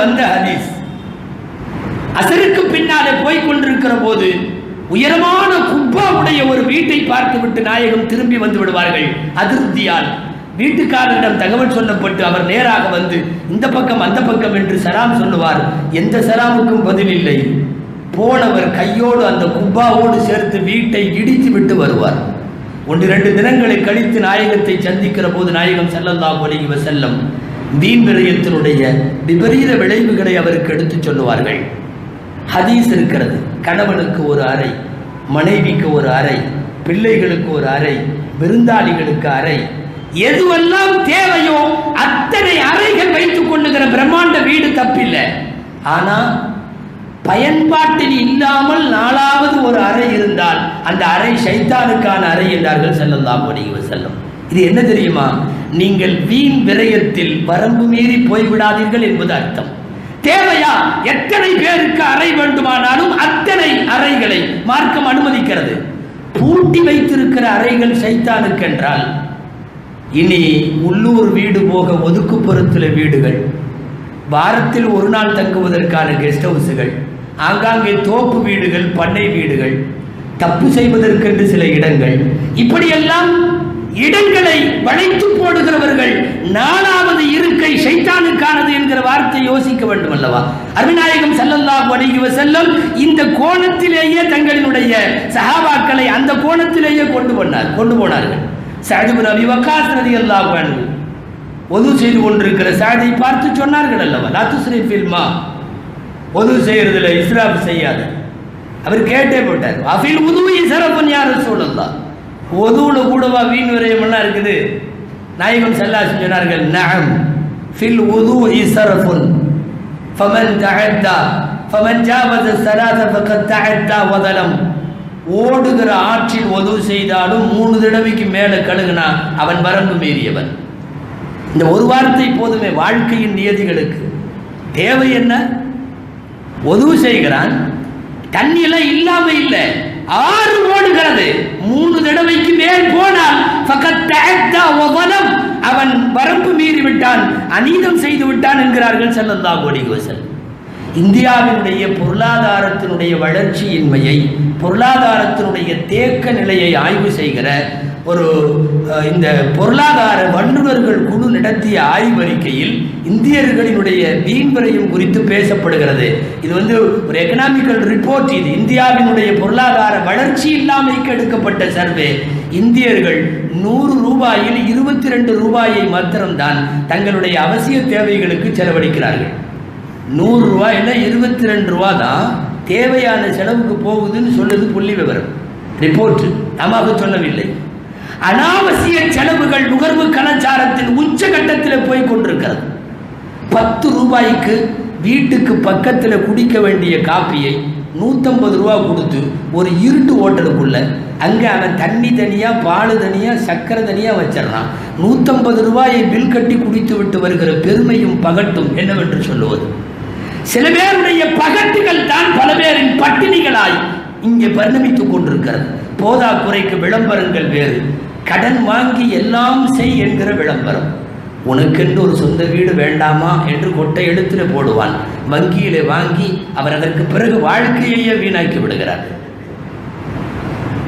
வந்த ஹதீஸ். அசருக்கு பின்னாலே போய் கொண்டிருக்கிற போது உயரமான குப்பாவுடைய ஒரு வீட்டை பார்த்துவிட்டு நாயகம் திரும்பி வந்து விடுவார்கள். அதிருப்தியால். வீட்டுக்காரரிடம் தகவல் சொல்லப்பட்டு அவர் நேராக வந்து இந்த பக்கம் அந்த பக்கம் என்று சலாம் சொல்லுவார். எந்த சலாமுக்கும் பதில் இல்லை. போனவர் கையோடு அந்த குப்பாவோடு சேர்த்து வீட்டை இடித்து விட்டு வருவார். ஒன்று இரண்டு தினங்களை கழித்து நாயகத்தை சந்திக்கிற போது நாயகம் ஸல்லல்லாஹு அலைஹி செல்லம் வீண் விரயத்தினுடைய விபரீத விளைவுகளை அவருக்கு எடுத்துச் சொல்லுவார்கள். ஹதீஸ் இருக்கிறது. கணவனுக்கு ஒரு அறை மனைவிக்கு ஒரு அறை பிள்ளைகளுக்கு ஒரு அறை விருந்தாளிகளுக்கு அறை. எதுவெல்லாம் தேவையோ அத்தனை அறைகள் வைத்துக் கொள்ளுகிற பிரம்மாண்ட வீடு தப்பில்லை. ஆனா பயன்பாட்டில் இல்லாமல் நாலாவது ஒரு அறை இருந்தால் அந்த அறை சைத்தானுக்கான அறை என்றார்கள் ஸல்லல்லாஹு அலைஹி செல்லும் இது என்ன தெரியுமா? நீங்கள் வீண் விரயத்தில் வரம்பு மீறி போய்விடாதீர்கள் என்பது அர்த்தம். தேவையா? எத்தனை பேருக்கு அறை வேண்டுமானாலும் அத்தனை அறைகளை மார்க்கம் அனுமதிக்கிறது. பூட்டி வைத்திருக்கிற அறைகள் சைத்தானுக்கு என்றால் இனி உள்ளூர் வீடு போக ஒதுக்குப்புறத்தில் வீடுகள் வாரத்தில் ஒரு நாள் தங்குவதற்கான கெஸ்ட் ஹவுஸுகள் ஆங்காங்கே தோப்பு வீடுகள் பண்ணை வீடுகள் தப்பு செய்வதற்கென்று சில இடங்கள் இப்படியெல்லாம் இடங்களை வளைத்து போடுகிறவர்கள் நாலாவது இருக்கை சைத்தானுக்கானது என்கிற வார்த்தை யோசிக்க வேண்டும் அல்லவா அருவிநாயகம் செல்லல்லாஹு அலைஹி வஸல்லம் இந்த கோணத்திலேயே தங்களினுடைய சஹாபாக்களை அந்த கோணத்திலேயே கொண்டு போனார் கொண்டு போனார்கள். சஅத் இப்னு அபி வக்காஸ் ரலியல்லாஹு அன்ஹு. ஒது செய்து கொண்டிருக்கிற சாதியை பார்த்து சொன்னார்கள் அல்லவா? லாத்துஸ்ரீ ஃபில்மா ஒது செய்யறதுல இஸ்ராப் செய்யாத. அவர் கேட்டே போட்டார் அஃபில் உதுவு இசரப்பன் யார் சொல்லலாம் ஒதுவுல கூடவா வீண் விரயமெல்லாம் இருக்குது? நாயகம் செல்லாசி சொன்னார்கள் நகம். ஃபில் உது இசரஃபுன் ஃபமன் தகத்தா ஃபமன் ஜாவத சராத பக்க தகத்தா வதலம். ஓடுகிற ஆற்றில் உதவு செய்தாலும் மூணு தடவைக்கு மேலே கழுகுனா அவன் வரம்பு மீறியவன். இந்த ஒரு வார்த்தை போதுமே வாழ்க்கையின் நியதிகளுக்கு. தேவை என்ன? உதவு செய்கிறான். தண்ணியெல்லாம் இல்லாமல் இல்லை. ஆறு ஓடுகிறது. மூணு தடவைக்கு மேல் போனால் அவன் வரம்பு மீறி விட்டான் அநீதம் செய்து விட்டான் என்கிறார்கள் செல்லந்தா அலைஹி இந்தியாவினுடைய பொருளாதாரத்தினுடைய வளர்ச்சியின்மையை பொருளாதாரத்தினுடைய தேக்க நிலையை ஆய்வு செய்கிற ஒரு இந்த பொருளாதார வல்லுநர்கள் குழு நடத்திய ஆய்வறிக்கையில் இந்தியர்களினுடைய வீண்வரையும் குறித்து பேசப்படுகிறது. இது வந்து ஒரு எக்கனாமிக்கல் ரிப்போர்ட் இது இந்தியாவினுடைய பொருளாதார வளர்ச்சி இல்லாமைக்கு எடுக்கப்பட்ட சர்வே இந்தியர்கள் நூறு ரூபாயில் இருபத்தி ரெண்டு ரூபாயை மாத்திரம்தான் தங்களுடைய அவசிய தேவைகளுக்கு செலவழிக்கிறார்கள். நூறு ரூபாயில் இருபத்தி ரெண்டு ரூபா தான் தேவையான செலவுக்கு போகுதுன்னு சொல்லுது புள்ளி விவரம் ரிப்போர்ட் நாம சொல்லவில்லை. அனாவசிய செலவுகள் நுகர்வு கலாச்சாரத்தின் உச்சகட்டத்தில் போய் கொண்டிருக்கிறது. பத்து ரூபாய்க்கு வீட்டுக்கு பக்கத்தில் குடிக்க வேண்டிய காப்பியை நூற்றம்பது ரூபா கொடுத்து ஒரு இருட்டு ஹோட்டலுக்குள்ள அங்கே அவன் தண்ணி தனியாக பால் தனியாக சக்கரை தனியாக வச்சிடறான். நூற்றம்பது ரூபாயை பில் கட்டி குடித்து விட்டு வருகிற பெருமையும் பகட்டும் என்னவென்று சொல்லுவது? சில பேருடைய பகட்டுகள் தான் பல பேரின் பட்டினிகளாய் இங்கே பரிணமித்துக் கொண்டிருக்கிறது. போதா குறைக்கு விளம்பரங்கள் வேறு. கடன் வாங்கி எல்லாம் செய் என்கிற விளம்பரம். உனக்கென்று ஒரு சொந்த வீடு வேண்டாமா என்று கொட்டை எழுத்தில் போடுவான். வங்கியிலே வாங்கி அவர் அதற்கு பிறகு வாழ்க்கையையே வீணாக்கி விடுகிறார்.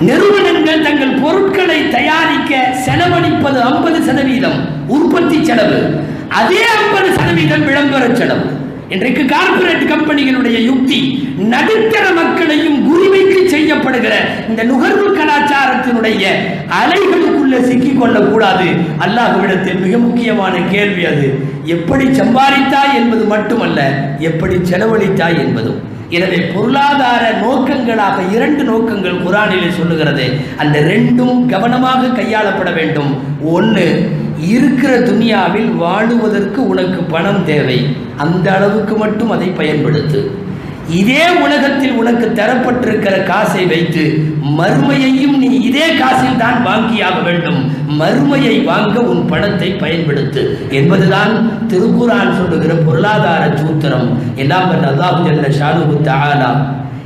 நிறுவனங்கள் தங்கள் பொருட்களை தயாரிக்க செலவழிப்பது ஐம்பது சதவீதம் உற்பத்தி செலவு. அதே ஐம்பது சதவீதம் விளம்பர செலவு. இன்றைக்கு கார்ப்பரேட் கம்பெனிகளுடைய யுக்தி நடுத்தர மக்களையும் உரிமைக்கு செய்யப்படுகிற இந்த நுகர்வு கலாச்சாரத்தினுடைய அலைகளுக்குள்ள சிக்கிக் கொள்ளக்கூடாது அல்லாஹுவிடத்தில் மிக முக்கியமான கேள்வி அது. எப்படி சம்பாதித்தாய் என்பது மட்டுமல்ல எப்படி செலவழித்தாய் என்பதும். எனவே பொருளாதார நோக்கங்களாக இரண்டு நோக்கங்கள் குரானிலே சொல்லுகிறது. அந்த ரெண்டும் கவனமாக கையாளப்பட வேண்டும். ஒன்று இருக்கிற துனியாவில் வாழுவதற்கு உனக்கு பணம் தேவை. அந்த அளவுக்கு மட்டும் அதை பயன்படுத்து. இதே உலகத்தில் உனக்கு தரப்பட்டிருக்கிற காசை வைத்து மறுமையையும் நீ இதே காசில் தான் வாங்கியாக வேண்டும். மறுமையை வாங்க உன் பணத்தை பயன்படுத்து. என்பதுதான் திருக்குறான் சொல்லுகிற பொருளாதார சூத்திரம். எல்லாம் அல்லாஹு ஜல்ல ஷானுகு தஆலா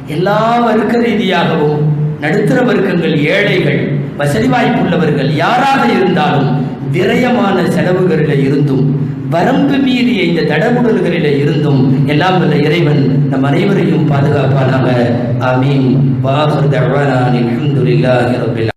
எல்லா வர்க்க ரீதியாகவும் நடுத்தர வர்க்கங்கள் ஏழைகள் வசதி வாய்ப்புள்ளவர்கள் யாராக இருந்தாலும் விரயமான செலவுகளில் இருந்தும் வரம்பு மீறிய இந்த தடமுடல்களில் இருந்தும் எல்லாம் வல்ல இறைவன் நம் அனைவரையும் பாதுகாப்பானாக. ஆமீன். வாஹர் தவானான் அல்ஹம்துலில்லாஹி ரப்பில்